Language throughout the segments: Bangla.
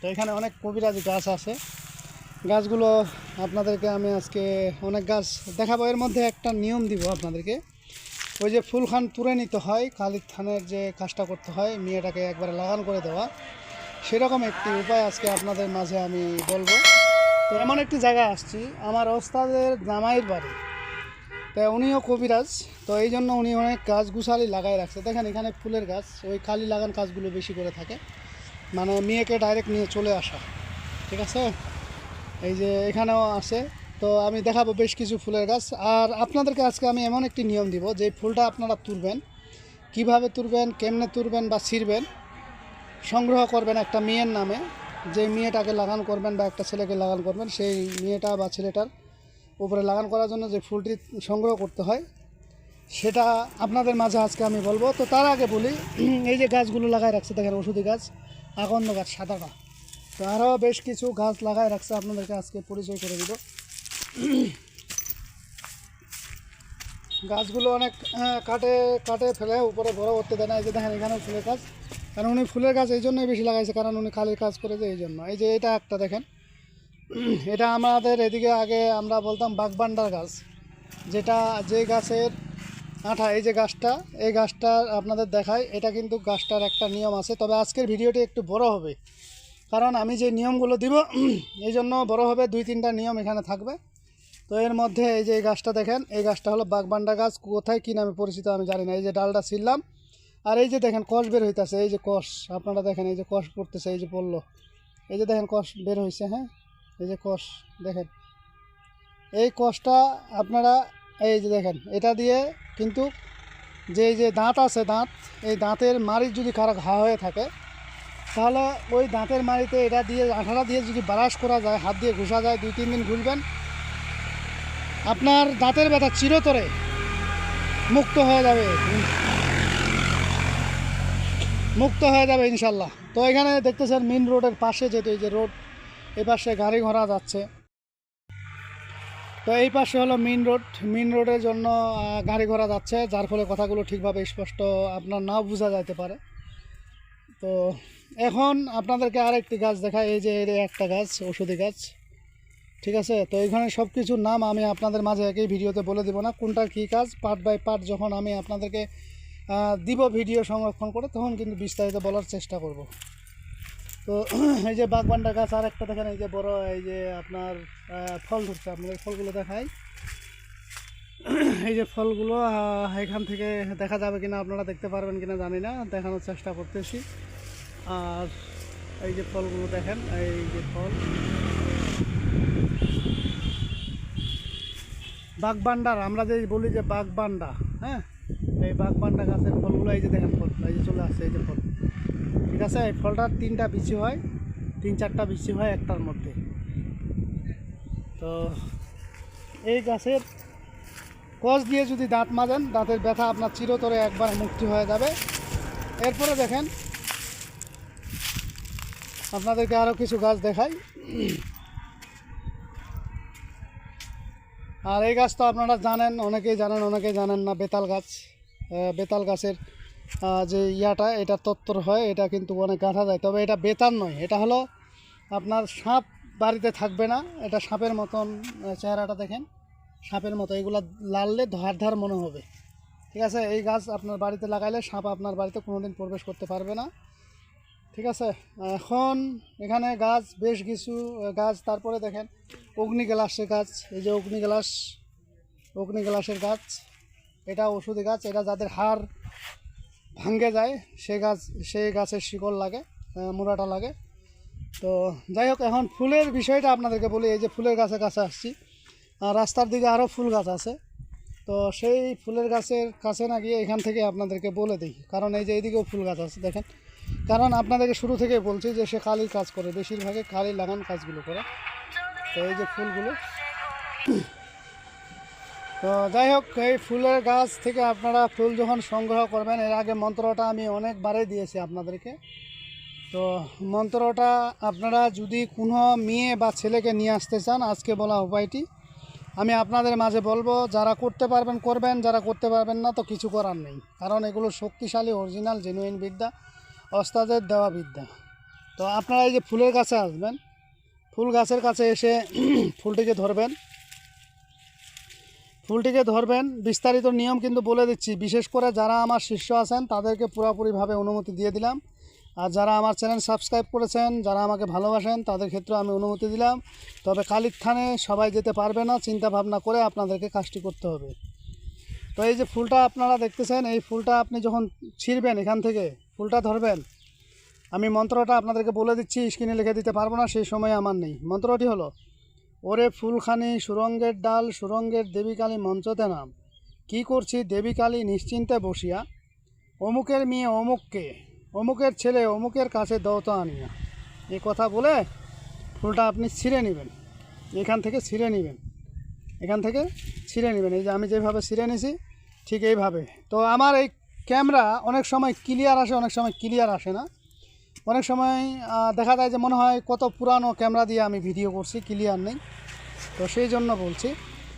তো এখানে অনেক কবিরাজি গাছ আছে। গাছগুলো আপনাদেরকে আমি আজকে অনেক গাছ দেখাবো। এর মধ্যে একটা নিয়ম দিব আপনাদেরকে। ওই যে ফুল খান তুলে নিতে হয় কালির থানের যে কাজটা করতে হয়, মেয়েটাকে একবারে লাগান করে দেওয়া। সেরকম একটি উপায় আজকে আপনাদের মাঝে আমি বলব। তো এমন একটি জায়গায় আসছি, আমার ওস্তাদের জামাইয়ের বাড়ি। তো উনিও কবিরাজ, তো এই জন্য উনি অনেক গাছ গুছালি লাগাই রাখছে। দেখেন এখানে ফুলের গাছ, ওই কালি লাগান কাজগুলো বেশি করে থাকে। মানে মেয়েকে ডাইরেক্ট নিয়ে চলে আসা। ঠিক আছে? এই যে এখানেও আছে। তো আমি দেখাবো বেশ কিছু ফুলের গাছ। আর আপনাদেরকে আজকে আমি এমন একটি নিয়ম দিব, যে ফুলটা আপনারা তুলবেন। কীভাবে তুলবেন, কেমনে তুলবেন বা ছিঁড়বেন, সংগ্রহ করবেন একটা মেয়ের নামে। যে মেয়েটাকে লাগান করবেন বা একটা ছেলেকে লাগান করবেন, সেই মেয়েটা বা ছেলেটার উপরে লাগান করার জন্য যে ফুলটি সংগ্রহ করতে হয়, সেটা আপনাদের মাঝে আজকে আমি বলব। তো তার আগে বলি, এই যে গাছগুলো লাগাই রাখছে, দেখেন ওষুধি গাছ। আকন্দ গাছ সাদাটা তো আরও বেশ কিছু গাছ লাগাই রাখছে, আপনাদেরকে আজকে পরিচয় করে দিব। গাছগুলো অনেক কাটে কাটে ফেলে, উপরে বড় করতে দেয় না। এই যে দেখেন, এখানেও ফুলের গাছ। কারণ উনি ফুলের গাছ এই জন্যই বেশি লাগাইছে, কারণ উনি খালির কাজ করে যে এই জন্য। এই যে এটা একটা দেখেন। এটা আমাদের এদিকে আগে আমরা বলতাম বাগবান্ডার গাছ। যেটা যে গাছের আঠা, এই যে গাছটা, এই গাছটা আপনাদের দেখায় এটা কিন্তু গাছটার একটা নিয়ম আছে। তবে আজকের ভিডিওটি একটু বড় হবে। কারণ আমি যে নিয়মগুলো দিব, এই জন্য বড় হবে, দুই তিনটা নিয়ম এখানে থাকবে। তো এর মধ্যে এই যে এই গাছটা দেখেন, এই গাছটা হলো বাগবান্ডা গাছ, কোথায় কী নামে পরিচিত আমি জানি না। এই যে ডালটা ছিললাম আর এই যে দেখেন কষ বের হইতেছে, এই যে কষ, আপনারা দেখেন এই যে কষ পড়তেছে, এই যে পড়ল। এই যে দেখেন কষ বের হয়েছে হ্যাঁ? এই যে কষ, দেখেন। এই কষটা আপনারা এই যে দেখেন, এটা দিয়ে কিন্তু যে যে দাঁত আছে দাঁত, এই দাঁতের মাড়ির যদি কারও ঘা হয়ে থাকে, তাহলে ওই দাঁতের মাড়িতে এটা দিয়ে আঠাটা দিয়ে যদি বারাস করা যায়, হাত দিয়ে ঘুষা যায়, দুই তিন দিন ঘুষবেন আপনার দাঁতের ব্যথা চিরতরে মুক্ত হয়ে যাবে। মুক্ত হয়ে যাবে ইনশাল্লাহ। তো এখানে দেখতেছেন মেন রোডের পাশে যেহেতু এই যে রোড এই পাশে গাড়ি ঘোড়া যাচ্ছে। তো এই পাশে হলো মেন রোড মেন রোডের জন্য গাড়ি ঘোড়া যাচ্ছে, যার ফলে কথাগুলো ঠিকভাবে স্পষ্ট আপনার নাও বোঝা যাইতে পারে। তো এখন আপনাদেরকে আরেকটি গাছ দেখায় এই যে এর একটা গাছ ওষুধি গাছ, ঠিক আছে? তো এখানে সব কিছুর নাম আমি আপনাদের মাঝে একই ভিডিওতে বলে দেবো না, কোনটা কী কাজ পার্ট বাই পার্ট যখন আমি আপনাদেরকে দিব ভিডিও সংরক্ষণ করে, তখন কিন্তু বিস্তারিত বলার চেষ্টা করব। তো এই যে বাগবান্ডা গাছ আর একটা দেখেন, এই যে বড়, এই যে আপনার ফল ধরছে, আপনাদের ফলগুলো দেখাই। এই যে ফলগুলো এখান থেকে দেখা যাবে কিনা আপনারা দেখতে পারবেন কিনা জানি না, দেখানোর চেষ্টা করতেছি। আর এই যে ফলগুলো দেখেন, এই যে ফল। বাগবান্ডার, আমরা যে বলি যে বাগবান্ডা হ্যাঁ? এই বাগবান্ডা গাছের ফলগুলো, এই যে দেখেন ফল এই যে চলে আসছে, এই যে ফল। ঠিক আছে, এই ফলটার তিনটা বিচি হয়, তিন চারটা বিচি হয় একটার মধ্যে। তো এই গাছের কষ দিয়ে যদি দাঁত মাজেন, দাঁতের ব্যথা আপনার চিরতরে একবার মুক্তি হয়ে যাবে। এরপরে দেখেন, আপনাদেরকে আরও কিছু গাছ দেখাই। আর এই গাছ তো আপনারা জানেন, অনেকেই জানেন অনেকেই জানেন না বেতাল গাছ। বেতাল গাছের যে ইয়াটা, এটা তত্তর হয়, এটা কিন্তু অনেক গাঁথা যায় তবে এটা বেতার নয়, এটা হলো আপনার সাপ বাড়িতে থাকবে না, এটা সাপের মতন চেহারাটা দেখেন, সাপের মতো। এগুলো লাললে ধার ধার মনে হবে। ঠিক আছে? এই গাছ আপনার বাড়িতে লাগাইলে সাপ আপনার বাড়িতে কোনোদিন প্রবেশ করতে পারবে না। ঠিক আছে? এখন এখানে গাছ, বেশ কিছু গাছ। তারপরে দেখেন অগ্নি গ্লাসের গাছ। এই যে অগ্নি গ্লাস অগ্নি গাছ, এটা ওষুধি গাছ। এটা যাদের হাড় ভাঙ্গে যায়, সে গাছ, সেই গাছের শিকড় লাগে মুড়াটা লাগে। তো যাই হোক, এখন ফুলের বিষয়টা আপনাদেরকে বলি, এই যে ফুলের গাছের কাছে আসছি। রাস্তার দিকে আরও ফুল গাছ আছে। তো সেই ফুলের গাছের কাছে না গিয়ে এখান থেকে আপনাদেরকে বলে দিই, কারণ এই যে এইদিকেও ফুল গাছ আছে, দেখেন। কারণ আপনাদেরকে শুরু থেকে বলছি যে সে কালির কাজ করে বেশিরভাগে কালি লাগান কাজগুলো করে। তো এই যে ফুলগুলো তো যাই হোক, এই ফুলের গাছ থেকে আপনারা ফুল যখন সংগ্রহ করবেন, এর আগে মন্ত্রটা আমি অনেকবারই দিয়েছি আপনাদেরকে। তো মন্ত্রটা আপনারা যদি কোনো মেয়ে বা ছেলেকে নিয়ে আসতে চান, আজকে বলা উপায়টি, আমি আপনাদের মাঝে বলব, যারা করতে পারবেন, করবেন, যারা করতে পারবেন না, তো কিছু করার নেই। কারণ এগুলো শক্তিশালী অরিজিনাল জেনুইন বিদ্যা অস্তাদের দেওয়া বিদ্যা। তো আপনারা এই যে ফুলের কাছে আসবেন, ফুল গাছের কাছে এসে ফুলটিকে ধরবেন। ফুলটিকে ধরবেন, বিস্তারিত নিয়ম কিন্তু বলে দিচ্ছি। বিশেষ করে যারা আমার শিষ্য আছেন, তাদেরকে পুরোপুরিভাবে অনুমতি দিয়ে দিলাম। আর যারা আমার চ্যানেল সাবস্ক্রাইব করেছেন, যারা আমাকে ভালোবাসেন, তাদের ক্ষেত্রে আমি অনুমতি দিলাম। তবে কালির থানে সবাই যেতে পারবে না চিন্তা ভাবনা করে আপনাদেরকে কাজটি করতে হবে। তো এই যে ফুলটা আপনারা দেখতেছেন, এই ফুলটা আপনি যখন ছিঁড়বেন এখান থেকে, ফুলটা ধরবেন, আমি মন্ত্রটা আপনাদেরকে বলে দিচ্ছি, স্ক্রিনে লিখে দিতে পারব না, সেই সময় আমার নেই। মন্ত্রটি হলো ওরে ফুলখানি, সুরঙ্গের ডাল, সুরঙ্গের দেবীকালী মঞ্চতে নাম। কি করছি দেবীকালী নিশ্চিন্তে বসিয়া? অমুকের মেয়ে অমুককে, অমুকের ছেলে অমুকের কাছে দৌত আনিয়া। এ কথা বলে ফুলটা আপনি ছিঁড়ে নেবেন। এখান থেকে ছিঁড়ে নেবেন। এখান থেকে ছিঁড়ে নেবেন। এই যে আমি যেভাবে ছিঁড়ে নিছি, ঠিক এইভাবে। তো আমার এই ক্যামেরা অনেক সময় ক্লিয়ার আসে, অনেক সময় ক্লিয়ার আসে না। অনেক সময় দেখা যায় যে মনে হয় কত পুরানো ক্যামেরা দিয়ে আমি ভিডিও করছি, ক্লিয়ার নেই। তো সেই জন্য বলছি।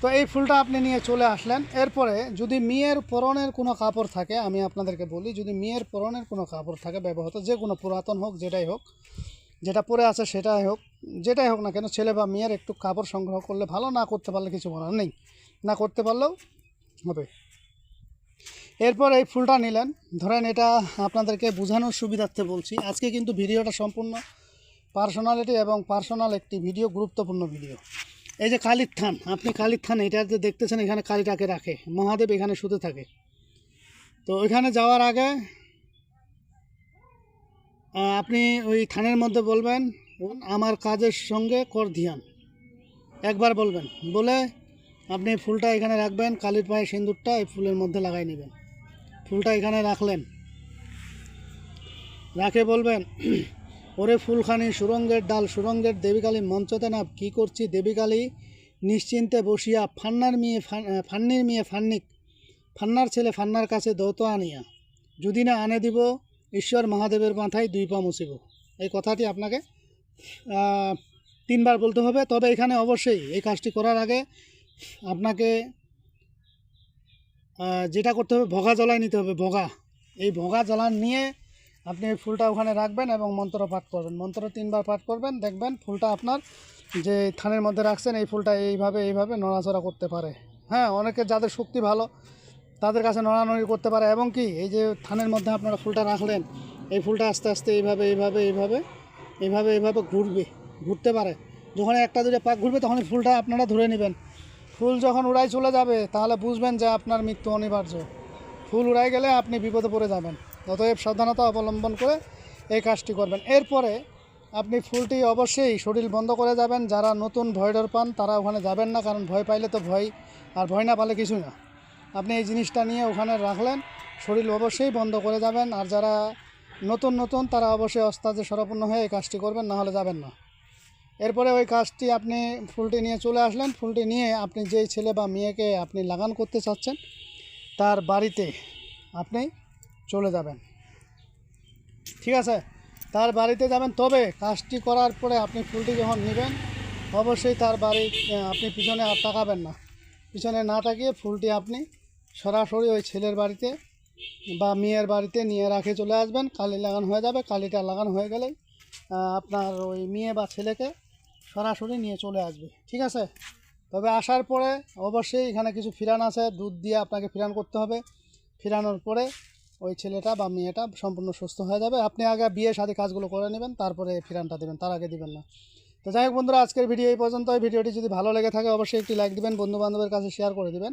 তো এই ফুলটা আপনি নিয়ে চলে আসলেন। এরপরে যদি মেয়ের পরনের কোনো কাপড় থাকে, আমি আপনাদেরকে বলি, যদি মেয়ের পরনের কোনো কাপড় থাকে, ব্যবহৃত যে কোনো পুরাতন হোক, যেটাই হোক, যেটা পরে আছে সেটাই হোক, যেটাই হোক না কেন, ছেলে বা মেয়ের একটু কাপড় সংগ্রহ করলে ভালো, না করতে পারলে কিছু বলার নেই। না করতে পারলেও হবে। এরপর এই ফুলটা নিলেন। ধরেন এটা আপনাদেরকে বোঝানোর সুবিধার্থে বলছি। আজকে কিন্তু ভিডিওটা সম্পূর্ণ পার্সোনালিটি এবং পার্সোনাল একটি ভিডিও, গুরুত্বপূর্ণ ভিডিও। এই যে কালীর থান, আপনি কালীর থান, এটা যে দেখতেছেন এখানে কালীটাকে রাখে, মহাদেব এখানে শুতে থাকে। তো ওইখানে যাওয়ার আগে আপনি ওই থানের মধ্যে বলবেন আমার কাজের সঙ্গে কর ধ্যান। একবার বলবেন, বলে আপনি ফুলটা এখানে রাখবেন, কালীর পায়ে সিঁদুরটা এই ফুলের মধ্যে লাগাই নেবেন। ফুলটা এখানে রাখলেন। রাখে বলবেন, ওরে ফুলখানি, সুরঙ্গের ডাল, সুরঙ্গের দেবীকালী মঞ্চতে না কি করছি দেবীকালী? নিশ্চিন্তে বসিয়া ফান্নার মেয়ে ফান্নির মেয়ে ফান্নিক, ফান্নার ছেলে ফান্নার কাছে দৌত আনিয়া, যদি না আনে দিব, ঈশ্বর মহাদেবের মাথায় দুই পা মুছিব। এই কথাটি আপনাকে তিনবার বলতে হবে। তবে এখানে অবশ্যই এই কাজটি করার আগে আপনাকে যেটা করতে হবে, ভগা জ্বলাই নিতে হবে, ভগা। এই ভগা জ্বালান নিয়ে আপনি এই ফুলটা ওখানে রাখবেন এবং মন্ত্র পাঠ করবেন। মন্ত্র তিনবার পাঠ করবেন, দেখবেন ফুলটা আপনার যে থানের মধ্যে রাখছেন, এই ফুলটা এইভাবে এইভাবে নড়াচড়া করতে পারে। হ্যাঁ অনেকে যাদের শক্তি ভালো, তাদের কাছে নড়ানড়ি করতে পারে। এবং কি, এই যে থানের মধ্যে আপনারা ফুলটা রাখলেন, এই ফুলটা আস্তে আস্তে এইভাবে এইভাবে এইভাবে এইভাবে এইভাবে ঘুরবে, ঘুরতে পারে। যখন একটা দুটো পাক ঘুরবে তখন ফুলটা আপনারা ধরে নেবেন। ফুল যখন উড়াই চলে যাবে, তাহলে বুঝবেন যে আপনার মৃত্যু অনিবার্য। ফুল উড়াই গেলে আপনি বিপদে পড়ে যাবেন। অতএব সাবধানতা অবলম্বন করে এই কাজটি করবেন। এরপরে আপনি ফুলটি অবশ্যই শরীর বন্ধ করে যাবেন। যারা নতুন ভয় ডর পান, তারা ওখানে যাবেন না, কারণ ভয় পাইলে তো ভয়, আর ভয় না পালে কিছু না। আপনি এই জিনিসটা নিয়ে ওখানে রাখলেন, শরীর অবশ্যই বন্ধ করে যাবেন। আর যারা নতুন নতুন, তারা অবশ্যই অস্তাজে সরাপূর্ণ হয়ে এই কাজটি করবেন, না হলে যাবেন না। এরপরে ওই কাজটি আপনি ফুলটি নিয়ে চলে আসলেন। ফুলটি নিয়ে আপনি যেই ছেলে বা মেয়েকে আপনি লাগান করতে চাচ্ছেন, তার বাড়িতে আপনি চলে যাবেন। ঠিক আছে? তার বাড়িতে যাবেন। তবে কাজটি করার পরে আপনি ফুলটি যখন নেবেন, অবশ্যই তার বাড়ি আপনি পিছনে আর তাকাবেন না। পিছনে না তাকিয়ে ফুলটি আপনি সরাসরি ওই ছেলের বাড়িতে বা মেয়ের বাড়িতে নিয়ে রাখে চলে আসবেন। কালি লাগান হয়ে যাবে। কালিটা লাগান হয়ে গেলেই আপনার ওই মেয়ে বা ছেলেকে সরাসরি নিয়ে চলে আসবে, ঠিক আছে? তবে আসার পরে অবশ্যই এখানে কিছু ফিরান আছে, দুধ দিয়ে আপনাকে ফিরান করতে হবে। ফিরানোর পরে ওই ছেলেটা বা মেয়েটা সম্পূর্ণ সুস্থ হয়ে যাবে। আপনি আগে বিয়ে সাথে কাজগুলো করে নেবেন, তারপরে ফিরানটা দেবেন, তার আগে দিবেন না। তো যাই হোক বন্ধুরা, আজকের ভিডিও এই পর্যন্ত ভিডিওটি যদি ভালো লেগে থাকে, অবশ্যই একটি লাইক দিবেন, বন্ধুবান্ধবের কাছে শেয়ার করে দিবেন।